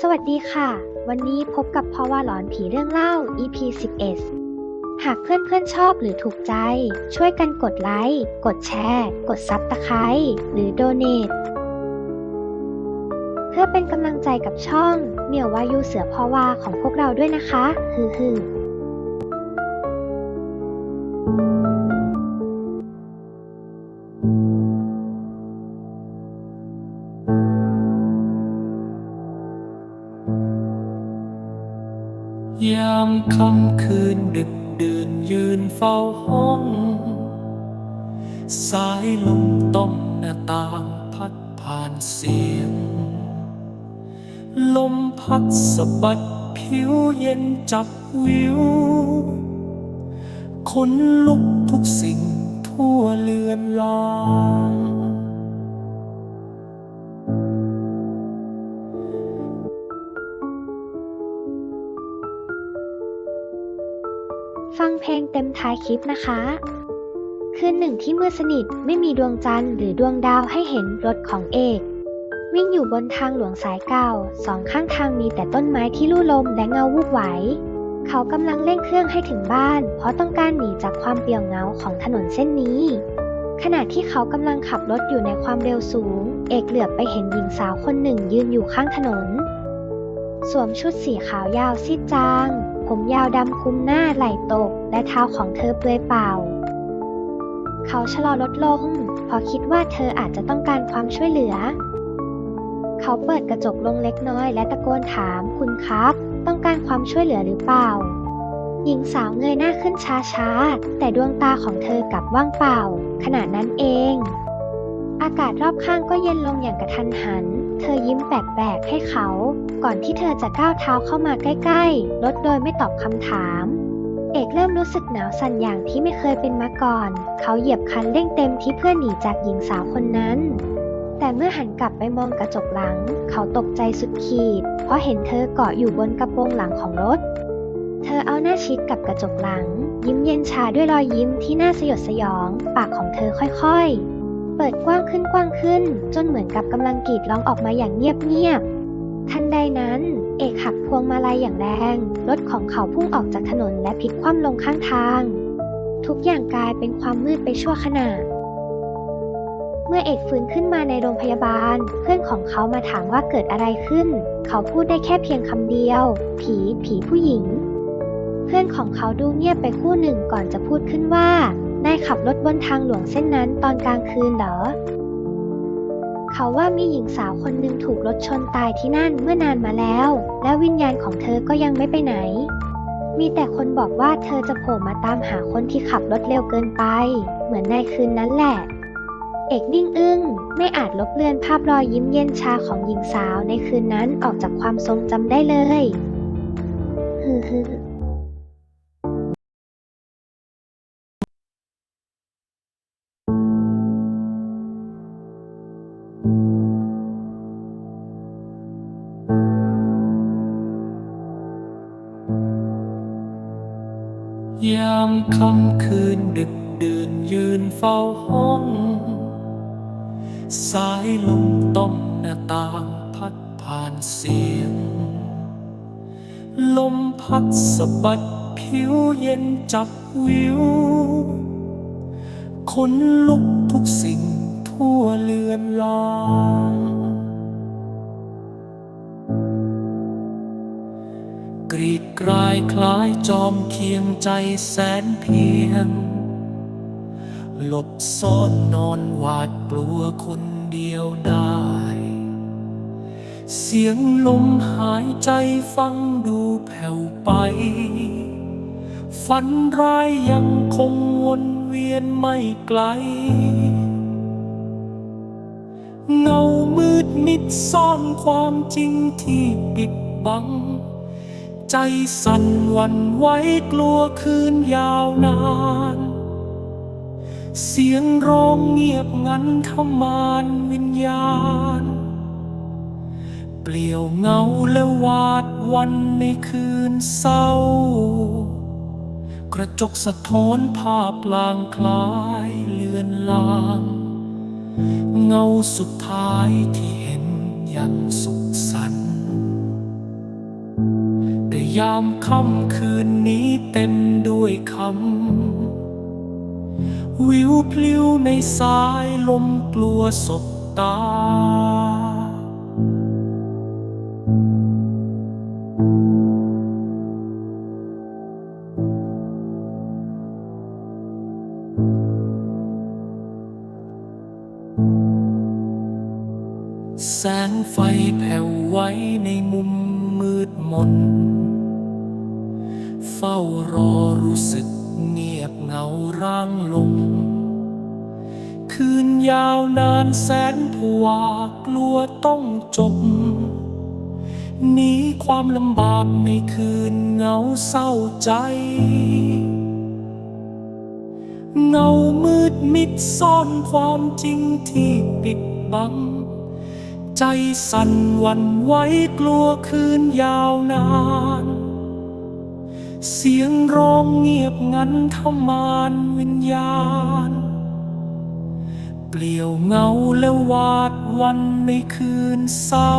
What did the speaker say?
สวัสดีค่ะ วันนี้พบกับพราะว่าหลอนผีเรื่องเล่า EP 11 หากเพื่อนๆชอบหรือถูกใจ ช่วยกันกดไลค์ กดแชร์ กดซับตะไคร้หรือโดเน a t เพื่อเป็นกำลังใจกับช่องเมียววายูเสือพอวาของพวกเราด้วยนะคะ ฮือฮือามค่ำคืนดึกดื่นยืนเฝ้าห้อง สายลมต้มหน้าต่างพัดผ่านเสียง ลมพัดสะบัดผิวเย็นจับวิวคนลุกทุกสิ่งทั่วเลือนลาง ฟังเพลงเต็มท้ายคลิปนะคะ คืนหนึ่งที่มืดสนิทไม่มีดวงจันทร์หรือดวงดาวให้เห็นรถของเอก วิ่งอยู่บนทางหลวงสายเก่าสองข้างทางมีแต่ต้นไม้ที่ลู่ลมและเงาวูบไหว เขากำลังเร่งเครื่องให้ถึงบ้าน เพราะต้องการหนีจากความเปี่ยวเงาของถนนเส้นนี้ ขณะที่เขากำลังขับรถอยู่ในความเร็วสูง เอกเหลือบไปเห็นหญิงสาวคนหนึ่งยืนอยู่ข้างถนน สวมชุดสีขาวยาวซีดจาง ผมยาวดำคุมหน้าไหล่ตก และเท้าของเธอเปลือยเปล่า เขาชะลอรถลงเพราะคิดว่าเธออาจจะต้องการความช่วยเหลือ เขาเปิดกระจกลงเล็กน้อย และตะโกนถามคุณครับ ต้องการความช่วยเหลือหรือเปล่า หญิงสาวเงยหน้าขึ้นช้าๆ แต่ดวงตาของเธอกลับว่างเปล่า ขณะนั้นเอง อากาศรอบข้างก็เย็นลงอย่างกระทันหัน ยิ้มแปลกๆให้เขา ก่อนที่เธอจะก้าวเท้าเข้ามาใกล้ๆรถโดยไม่ตอบคำถาม เอกเริ่มรู้สึกหนาวสั่นอย่างที่ไม่เคยเป็นมาก่อน เขาเหยียบคันเร่งเต็มที่เพื่อหนีจากหญิงสาวคนนั้น แต่เมื่อหันกลับไปมองกระจกหลัง เขาตกใจสุดขีด เพราะเห็นเธอเกาะอยู่บนกระโปรงหลังของรถ เธอเอาหน้าชิดกับกระจกหลัง ยิ้มเย็นชาด้วยรอยยิ้มที่น่าสยดสยอง ปากของเธอค่อยๆ เปิดกว้าง ขึ้นกว้างขึ้น จนเหมือนกับกำลังกรีดร้องออกมาอย่างเงียบๆทันใดนั้น เอกหักพวงมาลัยอย่างแรง รถของเขาพุ่งออกจากถนนและพลิกคว่ำลงข้างทาง ทุกอย่างกลายเป็นความมืดไปชั่วขณะเมื่อเอกฟื้นขึ้นมาในโรงพยาบาล เพื่อนของเขามาถามว่าเกิดอะไรขึ้น เขาพูดได้แค่เพียงคำเดียว ผีผีผู้หญิง เพื่อนของเขาดูเงียบไปคู่หนึ่งก่อนจะพูดขึ้นว่านายขับรถบนทางหลวงเส้นนั้นตอนกลางคืนเหรอ เขาว่ามีหญิงสาวคนหนึ่งถูกรถชนตายที่นั่นเมื่อนานมาแล้ว และวิญญาณของเธอก็ยังไม่ไปไหน มีแต่คนบอกว่าเธอจะโผล่มาตามหาคนที่ขับรถเร็วเกินไป เหมือนในคืนนั้นแหละ เอกนิ่งอึ้งไม่อาจลบเลือนภาพรอยยิ้มเย็นชาของหญิงสาวในคืนนั้นออกจากความทรงจำได้เลยฮึฮึ ยามค่ำคืนดึกดื่นยืนเฝ้าห้อง สายลมต้มหน้าต่างพัดผ่านเสียง ลมพัดสะบัดผิวเย็นจับวิวคนลุกทุกสิ่งทั่วเลือนลาง กรีดกรายคล้ายจอมเคียงใจแสนเพียง หลบซ่อนนอนหวาดกลัวคนเดียวได้ เสียงลมหายใจฟังดูแผ่วไป ฝันร้ายยังคงวนเวียนไม่ไกล เงามืดมิดซ่อนความจริงที่ปิดบัง ใจสั่นวันไหวกลัวคืนยาวนาน เสียงร้องเงียบงันทมานวิญญาณ เปลี่ยวเงาและวาดวันในคืนเศร้า กระจกสะท้อนภาพลางคล้ายเลือนลาง เงาสุดท้ายที่เห็นยังสุขสันต์ ยามค่ำคืนนี้เต็มด้วยคำ วิวพลิ้วในสายลมกลัวสบตา แสงไฟแผ่วไว้ในมุมมืดมน ฝ้ารอรู้สึกเงียบเหงาร่างลง คืนยาวนานแสนผวกลัวต้องจบหนีความลำบากในคืนเหงาเศร้าใจเงามืดมิดซ่อนความจริงที่ปิดบัง ใจสั่นวันไหวกลัวคืนยาวนาน เสียงร้องเงียบงันทมานวิญญาณ เปลี่ยวเงาและวาดวันในคืนเศร้า